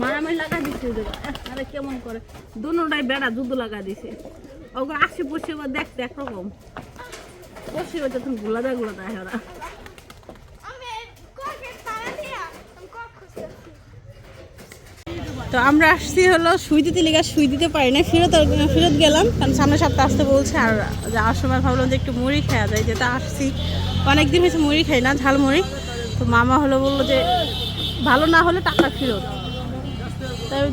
মারামারি লাগা ওদের। আরে কেমন করে? দুটাই বেড়া যুদ্ধ লাগা দিছে। ওকে আশি পশি এবার দেখতে একরকম। তুমি গুলা দেয়গুলা দেয় ওরা। তো আমরা আসছি হলো সুই দিতে, লেগে সুই দিতে পারি না ফেরত ফেরত গেলাম, কারণ সামনের সপ্তাহে আসতে বলছে, আর যাওয়ার সময় ভাবলাম যে একটু মুড়ি খাওয়া যায়, যেটা আসছি। অনেক দিন হয়েছে মুড়ি খাই না ঝাল মুড়ি তো মামা হলো বলল যে, ভালো না হলে টাকা ফেরত। তাই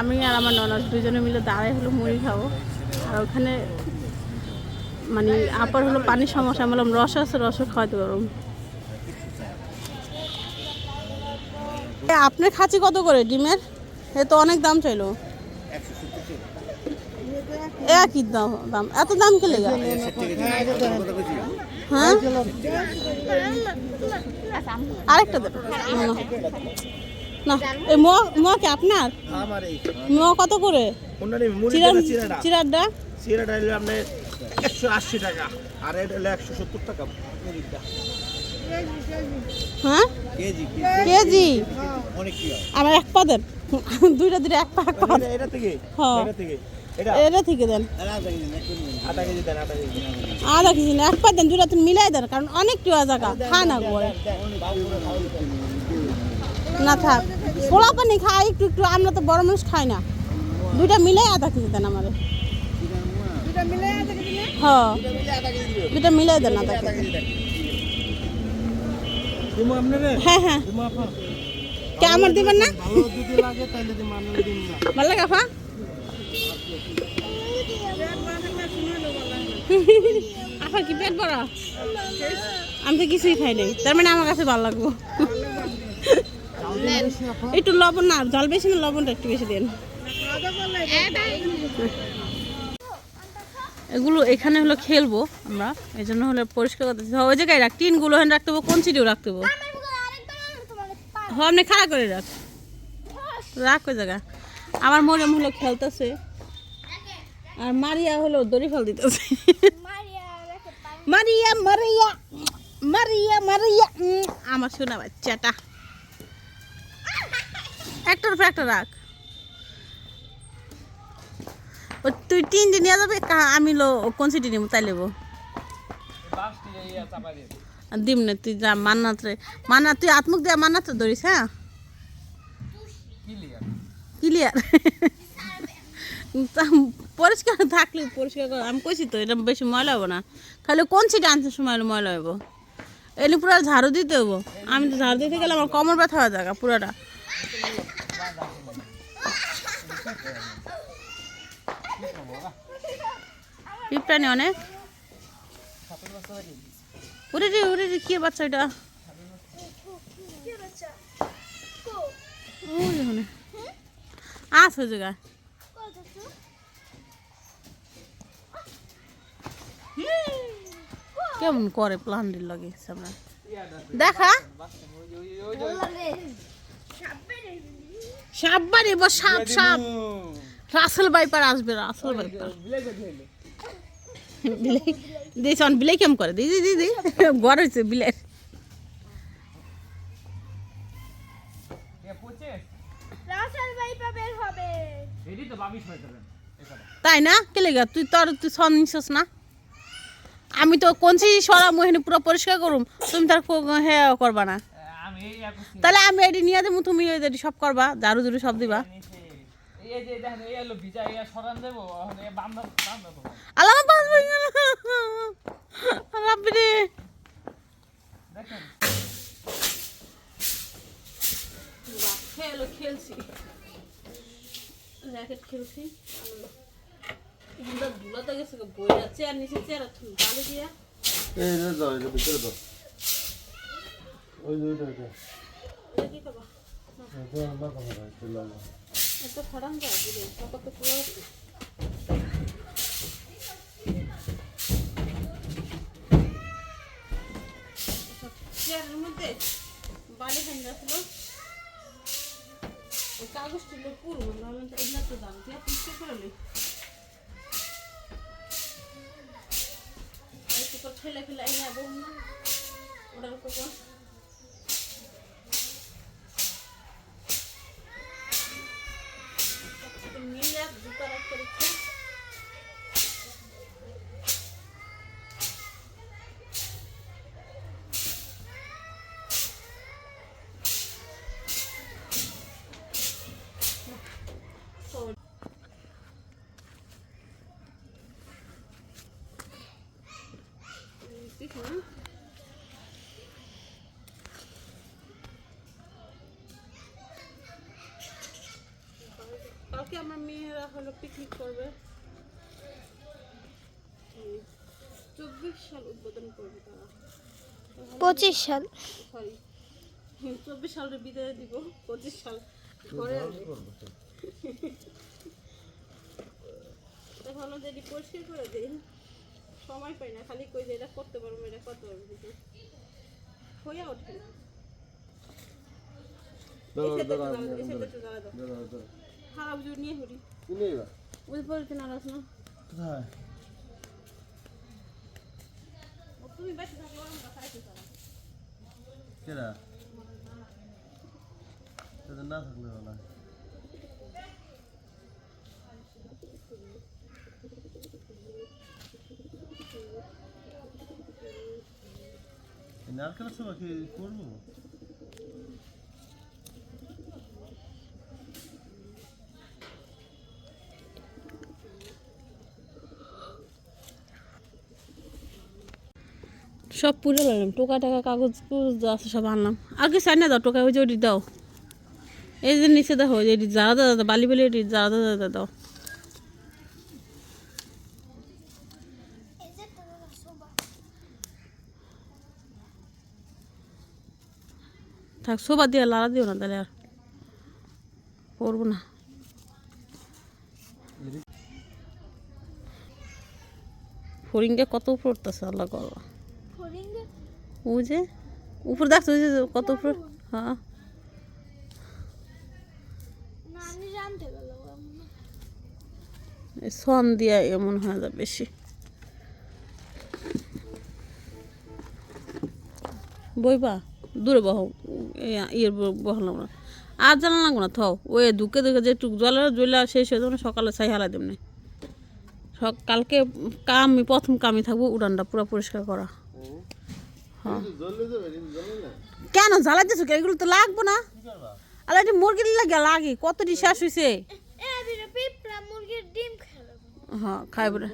আমি আর আমার ননদ দুজনে মিলে দাঁড়াই হলো মুড়ি খাব। আর ওখানে মানে আপার হলো পানির সমস্যা, আমি বললাম রস আছে, রসও খাওয়াতে পারব আপনার খাঁচি কত করে ডিমের? এ তো অনেক দাম চাইলো। একই দাম দাম। এত দাম কে লেগা? হ্যাঁ? আরেকটা দেন। না, এই কি আপনার কত করে চিরারটা চিরাটা হলো আপনার একশো আশি টাকা আর এটা হলো একশো সত্তর টাকা হ্যাঁ কেজি আমার এক পা দেন দুইটা দুইটা এক পা এক পা এটা- এটা থেকে হ্যাঁ। এটা থেকে এটা এটা থেকে দেন আধা কেজি না এক পা দেন দুইটা তুমি মিলাই দেন কারণ অনেক টিয়া জায়গা খা না করে না থাক। পোলা পানি খাই একটু একটু আমরা তো বড় মানুষ খাই না। দুইটা মিলাই আধা কেজি দেন আমাদের হ্যাঁ। দুইটা মিলাই দেন আধা কেজি। হ্যাঁ হ্যাঁ। কে আমার দিবেন না? ভালো লাগে আপনারে আপা? আপা কি পেট বড় আমি তো কিছুই খাই নাই। তার মানে আমার কাছে ভালো লাগবো। একটু লবণ না জল বেশি না লবণটা একটু বেশি দেন। এগুলো এখানে হলো খেলব আমরা এই জন্য হলো পরিষ্কার করতে ওই জায়গায় রাখ টিনগুলো এখানে রাখতে হব কোন সিটিও রাখতে হব? হ আপনি খাড়া করে রাখ। রাখ ওই জায়গা। আমার মনে হলো খেলতেছে। আর মারিয়া হলো দড়ি ফেল দিতেছে। মারিয়া মারিয়া মারিয়া মারিয়া মারিয়া আমার শোনা বাচ্চাটা। উপর একটা রাখ। তুই তিন দিন নিয়ে যাবে? আমি লো, কোন সিটি নিব? তাই নেব দিম না, তুই যা, মান্নাত রে। মান্নাত, তুই আত্মুক দেয়া মান্নাত ধরিস হ্যাঁ? ক্লিয়ার। পরিষ্কার থাকলে পরিষ্কার কর। আমি কইছি তো, এটা বেশি ময়লা হব না। খালি কোন সিটে আনতে সময় ময়লা হব এনে পুরো ঝাড়ু দিতে হব আমি তো ঝাড়ু দিতে গেলে আমার কমর ব্যথা হয়ে যাবে পুরোটা। পিঁপড়ানি অনেক। উড়ে রে উড়ে রে, কি বাচ্চা এটা? আস হয়ে দেখছ কেমন করে প্লান্টের লাগে সামনে? দেখা। সাপ বাড়ি সাপ সাপ রাসেল বাইপার আসবে, রাসেল বাইপার বিলাই দিস অন বিলাই কেমন করে দিদি দিদি গড় হয়েছে বিলাই রাসেল ভাই বের হবে। তাই না? কে লেগা? তুই তোর তুই সন নিছিস না? আমি তো কোনছি সরা মোহিনী পুরো পরিষ্কার করুম। তুমি তার কো- হে করবা না। তাহলে আমি এটি নিয়ে দেবো তুমি সব করবা ঝাড়ু ঝুড়ু সব দিবা। আল্লাহ বাঁচবে রাব্বি রে। খেলো খেলছি। র্যাকেট খেলছি। ধুলাতে গেছে বই যাচ্ছে আর নিচে চেয়ার বালি দিয়া। এই দাও এটা ভিতরে দাও। ওই ওইটা ওইটা। কি করবা না এত খড়ান যায় দিলে কত পুরো চেয়ারের মধ্যে বালি ছিল ওই কাগজ ছিল পুরো নাহলে তো এগুলো তো দাম দিয়ে পরিষ্কার করে লই ঠেলে না, ওটার উপর কালকে আমার মেয়েরা হলো পিকনিক করবে। চব্বিশ সাল উদ্বোধন করবে তারা। পঁচিশ সাল? সরি চব্বিশ সালের বিদায় দিব পঁচিশ সাল ঘরে আনবে তো। ভালো যে এটি পরিষ্কার করে দিই সময় পাই না খালি কই যে এটা করতে পারব এটা করতে পারব কিন্তু। হইয়া ওঠে না। এই সাইডটা একটু জ্বালা দাও, এই সাইডটা একটু জ্বালা দাও। খারাপ জোর নিয়ে হরি ওই বলতে নারাজ না ও তুমি বেঁচে থাকলে আমরা খাইতে পারো কেরা তাদের না থাকলে ভালো নারকেল সবা কি করব সব পুড়ে লাগলাম টোকা টাকা কাগজ যা আছে সব আনলাম। আর কি চাই না দাও, টোকা ওই যে ওটি দাও। এই যে নিচে দেখো যে এটি যারা দাদা বালি বালি এটি যারা দাদা দাও থাক সোবা দিয়ে লাড়া দিও না তাহলে আর। করব না। ফরিংটা কত উঠতেছে আল্লাহ করো। ও যে? উপর দেখছ যে কত উপর? হ্যাঁ। সন দিয়া এমন হয়ে যাবে বেশি। বইবা? দূরে বহ ইয়ের বহলাম না। আর জানা লাগবো না থাও ওই দুকে দুকে যে টুক জলের জ্বলে শেষ হয়ে যাবে সকালে ছাই হালা দেব না সক কালকে কামি প্রথম কামি থাকব উড়ানটা পুরো পরিষ্কার করা হ্যাঁ জ্বললে যাবে জ্বলে না কেন জ্বালা দিছো কেন এগুলো তো লাগবো না। আরে এটি মুরগির লাগে লাগে কতটি শেষ হয়েছে এ দিলে পিঁপড়া মুরগির ডিম খেলো হ্যাঁ খাইব রে।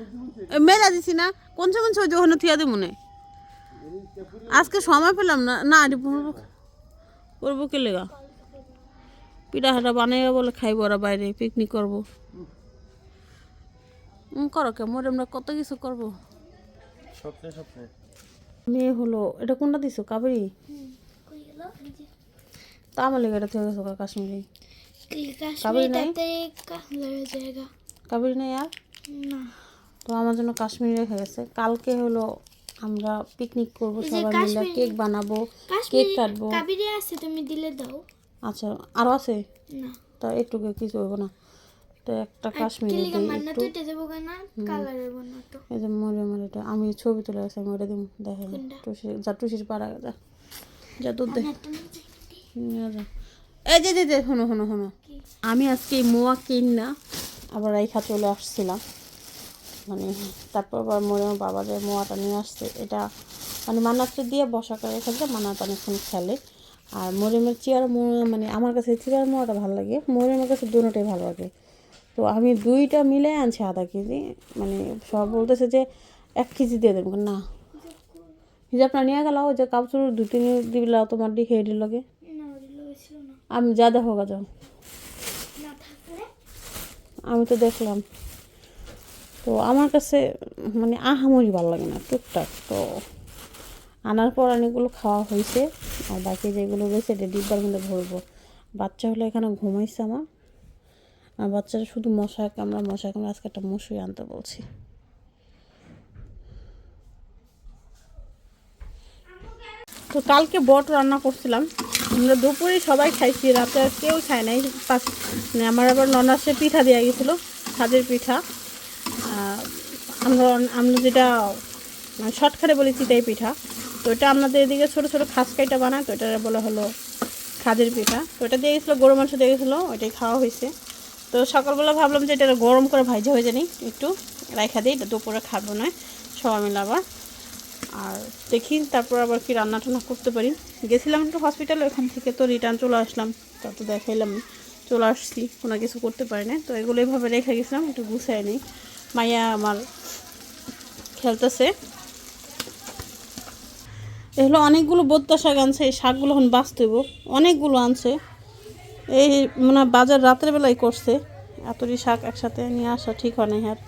এ মেলা দিছি না। কোন কোন ছয় ওখানে থিয়া দেবো মনে আজকে সময় পেলাম না। না এটি করব করব কে লেগা? পিঠা হাটা বানাইবা বলে খাইব ওরা বাইরে পিকনিক করব। হুম করো কে? মোর আমরা কত কিছু করব? স্বপ্নে স্বপ্নে। মেয়ে হলো এটা কোনটা দিছো? কাবেরি? তা আমার লেগে এটা থেকে গেছো কাশ্মীরি। কাবেরি নাই? আর? তো আমার জন্য কাশ্মীরি রেখে গেছে। কালকে হলো আমরা পিকনিক করব সবাই মিলে কেক বানাবো কেক কাটবো। কাবিরে আছে তুমি দিলে দাও। আচ্ছা আরও আছে? না। তা একটু কিছু হইব না। তো একটা কাশ্মীরি একটু। এই যে মরে মরেটা আমি ছবি তুলে গেছি আমি ওটা দিম দেখাই কোনটা? টুসি যা টুসির পাড়া যা যা দুধ দে। না, তুমি যে- নিয়ে যা। এই যে যে শোনো শোনো শোনো। আমি আজকে মোয়া কিন না আবার রেখা চলে আসছিলাম। মানে তারপর আবার মরে বাবা যে মোয়াটা নিয়ে আসছে এটা মানে মান্নাতে দিয়ে বসা করে দিলে মান্নাত অনেকক্ষণ খেলে। আর মরিমের চেয়ার মোয়া মানে আমার কাছে চেয়ার মোয়াটা ভালো লাগে। মরিমের কাছে দুটোটাই ভালো লাগে। তো আমি দুইটা মিলে আনছি আধা কেজি। মানে সব বলতেছে যে এক কেজি দিয়ে দেবো। না। হিজাবটা নিয়ে গেল যে কাপড় দু তিন দিলা তোমার দিকে হেডি লাগে। না না। আমি যা দেখো যাও। আমি তো দেখলাম। তো আমার কাছে মানে আহামরি ভালো লাগে না টুকটাক। তো আনার পর অনেকগুলো খাওয়া হয়েছে আর বাকি যেগুলো রয়েছে এটা ডিব্বার মধ্যে ভরবো। বাচ্চা হলে এখানে ঘুমাইছে আমার। আর বাচ্চারা শুধু মশা কামড়া মশা কামড়া, আজকে একটা মশুরি আনতে বলছি। তো কালকে বট রান্না করছিলাম। আমরা দুপুরে সবাই খাইছি, রাতে আর কেউ খায় নাই। মানে আমার আবার ননাসে পিঠা দেওয়া গেছিল ছাদের পিঠা। আমরা আমরা যেটা শর্টকাটে বলি চিটাই পিঠা। তো এটা আপনাদের এদিকে ছোটো ছোটো খাসকাইটা বানায়, তো এটা বলা হলো খাদের পিঠা। তো এটা দিয়ে গেছিল গরু মাংস দিয়ে গেছিল, ওইটাই খাওয়া হয়েছে। তো সকালবেলা ভাবলাম যে এটা গরম করে ভাজা হয়ে জানি একটু রাইখা দিই, এটা দুপুরে খাব না সবাই মিলে আবার। আর দেখি তারপর আবার কি রান্না টান্না করতে পারি। গেছিলাম একটু হসপিটালে ওখান থেকে তো রিটার্ন চলে আসলাম, তা তো দেখাইলাম, চলে আসছি, কোনো কিছু করতে পারি না তো এগুলো এইভাবে রেখে গেছিলাম, একটু গুছাই নিই। মাইয়া আমার খেলতেছে। এগুলো অনেকগুলো বোদ্দা শাক আনছে, এই শাকগুলো এখন বাঁচতে হইব। অনেকগুলো আনছে। এই মানে বাজার রাতের বেলায় করছে। এতটি শাক একসাথে নিয়ে আসা ঠিক হয় না আর।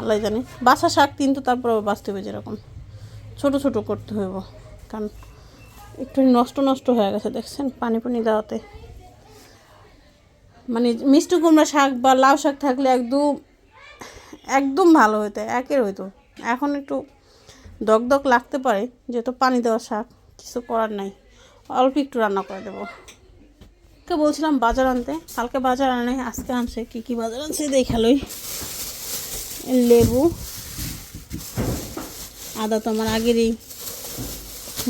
আল্লাহ জানে। বাসা শাক কিন্তু তারপরে বাঁচতে হবে যেরকম। ছোট ছোট করতে হইব। কারণ একটু নষ্ট নষ্ট হয়ে গেছে, দেখছেন? পানি পানি দেওয়াতে। মানে মিষ্টি কুমড়া শাক বা লাউ শাক থাকলে একদম একদম ভালো হইতো, একের হইতো। এখন একটু দগদগ লাগতে পারে, যেহেতু পানি দেওয়া শাক, কিছু করার নাই। অল্প একটু রান্না করে দেবো। কে বলছিলাম বাজার আনতে। কালকে বাজার আনে, আজকে আনছে। কী কী বাজার আনছে দেখালই লেবু। আদা তো আমার আগেরই।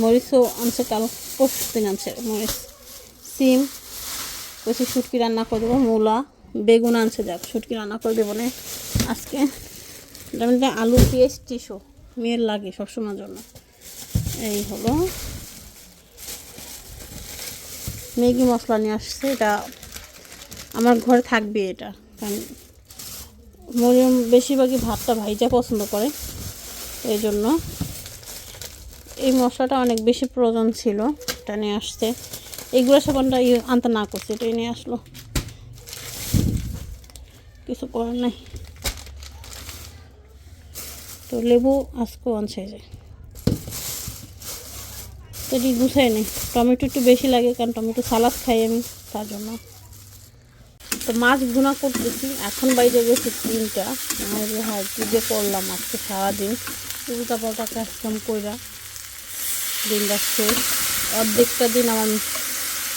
মরিচও আনছে কাল, পরশু দিন আনছে মরিচ। সিম কচি শুটকি রান্না করে দেবো, মূলা, বেগুন আনছে, যাক, শুটকি রান্না করে দেবো না। আজকে আলু, পেঁয়াজ টিসো মেয়ের লাগে সবসময়ের জন্য। এই হলো। ম্যাগি মশলা নিয়ে আসছে, এটা আমার ঘরে থাকবে এটা, কারণ মরিয়ম বেশিরভাগই ভাতটা ভাইজা পছন্দ করে এই জন্য এই মশলাটা অনেক বেশি প্রয়োজন ছিল, এটা নিয়ে আসতে। এগুলো সাবানটা আনতে না করছে, এটাই নিয়ে আসলো। কিছু করার নাই। তো লেবু আজকেও আনছে এই যে। তো এটি গুছাই নেই, টমেটো একটু বেশি লাগে, কারণ টমেটো সালাদ খাই আমি, তার জন্য। তো মাছ গুণা করতেছি, এখন বাইরে গেছে তিনটা। হ্যাঁ কী যে করলাম আজকে সারাদিন, উল্টা পাল্টা কাজ কাম কইরা দিনটা শেষ অর্ধেকটা দিন আমার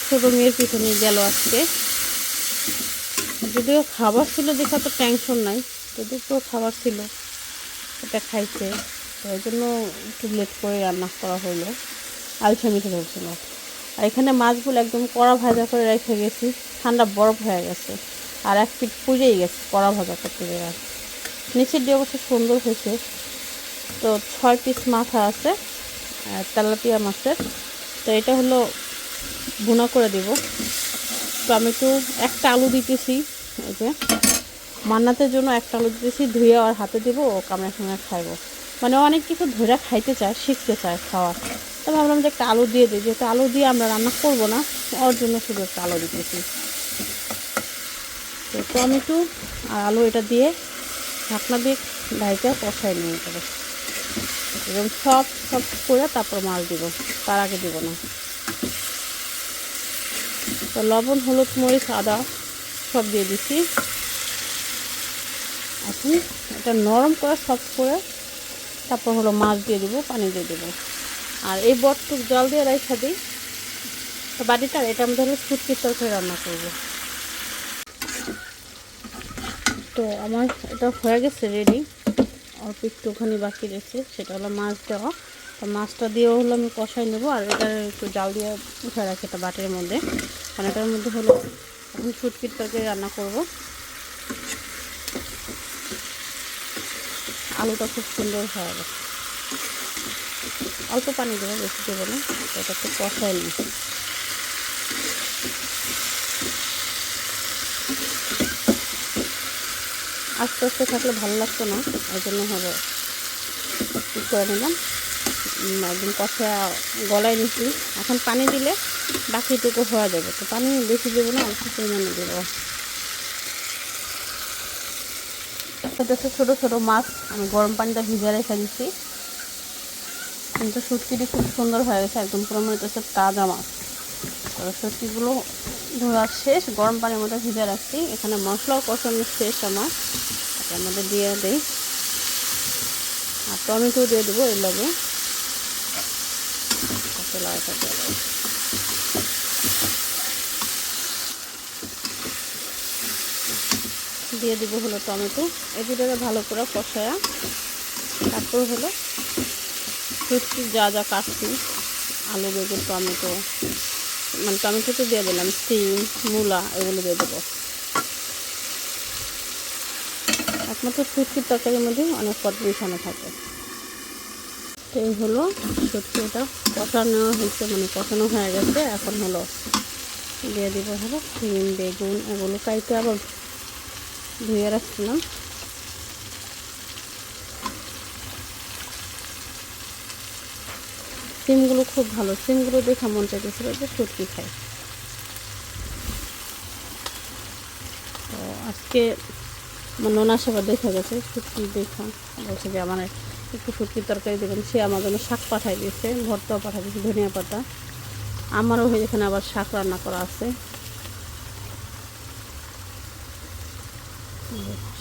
ছোটো মেয়ের পিছনে গেল আজকে। যদিও খাবার ছিল দেখা তো টেনশন নাই তো খাবার ছিল এটা খাইছে। তো এই জন্য একটু লেট করে রান্না করা হলো। আলসামিতে ধরছিল আর এখানে মাছগুলো একদম কড়া ভাজা করে রেখে গেছি। ঠান্ডা বরফ হয়ে গেছে। আর এক পিঠ পুড়েই গেছে কড়া ভাজা করতে গেলে নিচের দিয়ে অবশ্য সুন্দর হয়েছে। তো ছয় পিস মাথা আছে তেলাপিয়া মাছের। তো এটা হলো ভুনা করে দেব। টমেটো একটা আলু দিতেছি, এই যে। মান্নাতের জন্য একটা আলু দিতেছি, ধুয়ে আর হাতে দেবো, ও কামড়া সঙ্গে খাইবো। মানে অনেক কিছু ধরে খাইতে চায়, শিখতে চায় খাওয়া। তো ভাবলাম যে একটা আলু দিয়ে দিই। যেহেতু আলু দিয়ে আমরা রান্না করব না, ওর জন্য শুধু একটা আলু দিতেছি। তো টমেটো আর আলু এটা দিয়ে ঢাকনা দিয়ে ঢাইটা কষাই নিয়ে যাবে এবং সব সব করে তারপর মাছ দিব। তার আগে দিব না। তো লবণ, হলুদ, মরিচ, আদা সব দিয়ে দিছি। এখন এটা নরম করে সফট করে তারপর হলো মাছ দিয়ে দেবো, পানি দিয়ে দেবো। আর এই বটটুক জল দিয়ে রেখে দিই। বাড়িটা এটার মধ্যে হলো শুটকির তরকারি রান্না করব। তো আমার এটা হয়ে গেছে রেডি অল্প একটুখানি বাকি রয়েছে, সেটা হলো মাছ দেওয়া। তো মাছটা দিয়েও হলো আমি কষাই নেব, আর এটা একটু জাল দিয়ে উঠে রাখি এটা বাটির মধ্যে। কারণ এটার মধ্যে হলো এখন শুটকির তরকারি রান্না করব। আলুটা খুব সুন্দর হয়ে গেছে। অল্প পানি দেবো, বেশি দেবো না। এটা একটু কষাই নিই। আস্তে আস্তে থাকলে ভালো লাগতো না ওই জন্য হবে। ঠিক করে নিলাম। একদম কষা গলায় নিচ্ছি এখন পানি দিলে বাকিটুকু হয়ে যাবে। তো পানি বেশি দেবো না, অল্প পরিমাণে দেবো। ছোটো ছোটো মাছ আমি গরম পানিটা ভিজে রেখে দিচ্ছি। কিন্তু শুটকিটি খুব সুন্দর হয়ে গেছে, একদম পুরো মনে হচ্ছে তাজা মাছ। তো শুটকিগুলো ধোয়া শেষ, গরম পানির মধ্যে ভিজে রাখছি। এখানে মশলাও কষানো শেষ আমার। এটার মধ্যে দিয়ে দিই। আর টমেটো দিয়ে দেবো এর লগে। দিয়ে দিব। হলো টমেটো। দুটোকে ভালো করে কষায়া। তারপর হলো শুটকি যা যা কাটছি, আলু, বেগুন, টমেটো মানে টমেটো তো দিয়ে দিলাম, সিম, মূলা, এগুলো দিয়ে দেবো। একমাত্র শুটকির তরকারির মধ্যে অনেক পদ মিশানো থাকে। তো এই হলো শুটকিটা কষানো হয়েছে মানে কষানো হয়ে গেছে, এখন হলো দিয়ে দিব হলো সিম, বেগুন, এগুলো কাইতে আবার ধুয়ে রাখছিলাম। সিমগুলো খুব ভালো। সিমগুলো দেখে মন চাইতেছিল যে সত্যি খাই। তো আজকে আমার নোনা সেবা দেখা গেছে শুটকি দেখা। বলছে যে আমার একটু শুটকির তরকারি দেবেন। সে আমার জন্য শাক পাঠাই দিয়েছে, ভর্তাও পাঠাই দিয়েছে, ধনিয়া পাতা। আমারও এখানে আবার শাক রান্না করা আছে।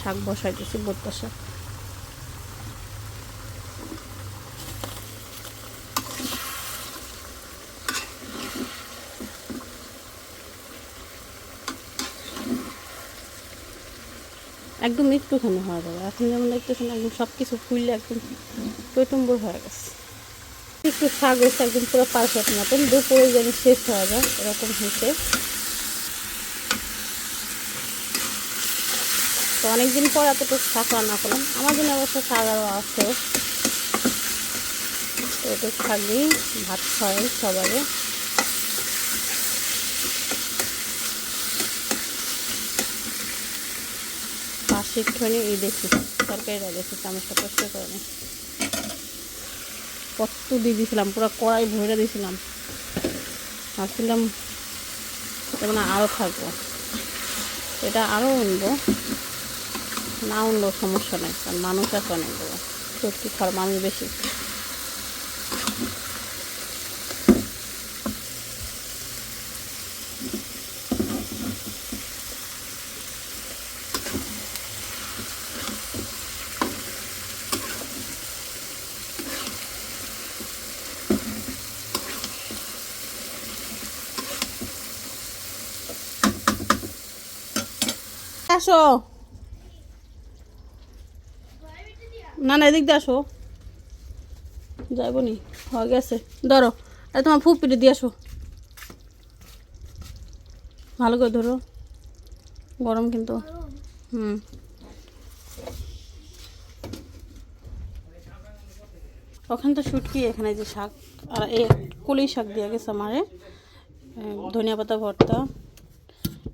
শাক বসাই দিয়েছি, ভর্তা শাক। একদম একটুখানি হয়ে যাবে এখন যেমন দেখতেছেন, একদম সব কিছু ফুললে একদম পেটুম্বর হয়ে গেছে। একটু শাক হয়েছে একদম পুরো পারফেক্ট মতন, দুপুরে যেন শেষ হয়ে যায়, এরকম হয়েছে। তো অনেকদিন পর এতটুকু শাক রান্না করলাম। আমার জন্য অবশ্য শাক আরও আছে। তো একটু শাক ভাত খাওয়াই সবাই। একটুখানি এই দেখি তরকারিটা দেখি চামচটা পরিষ্কার করে নি কত দিয়ে দিয়েছিলাম পুরো কড়াই ভরে দিয়েছিলাম ভাবছিলাম যেমন আরও থাকব। এটা আরও উনব। না উনলেও সমস্যা নেই, কারণ মানুষ আছে অনেকগুলো সত্যি খারাপ, মানুষ বেশি। আসো। না না, এদিক দিয়ে আসো। যাইব নি, হয়ে গেছে। ধরো, এই তোমার ফুপিটি দিয়ে আসো। ভালো করে ধরো। গরম কিন্তু। হুম। ওখানে তো শুটকি, এখানে যে শাক, আর এই কলি শাক দিয়ে গেছে আমারে। ধনিয়া পাতা, ভর্তা,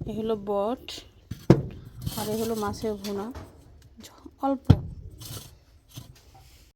এ হলো বট। আর এ হলো মাছের ভুনা। অল্প।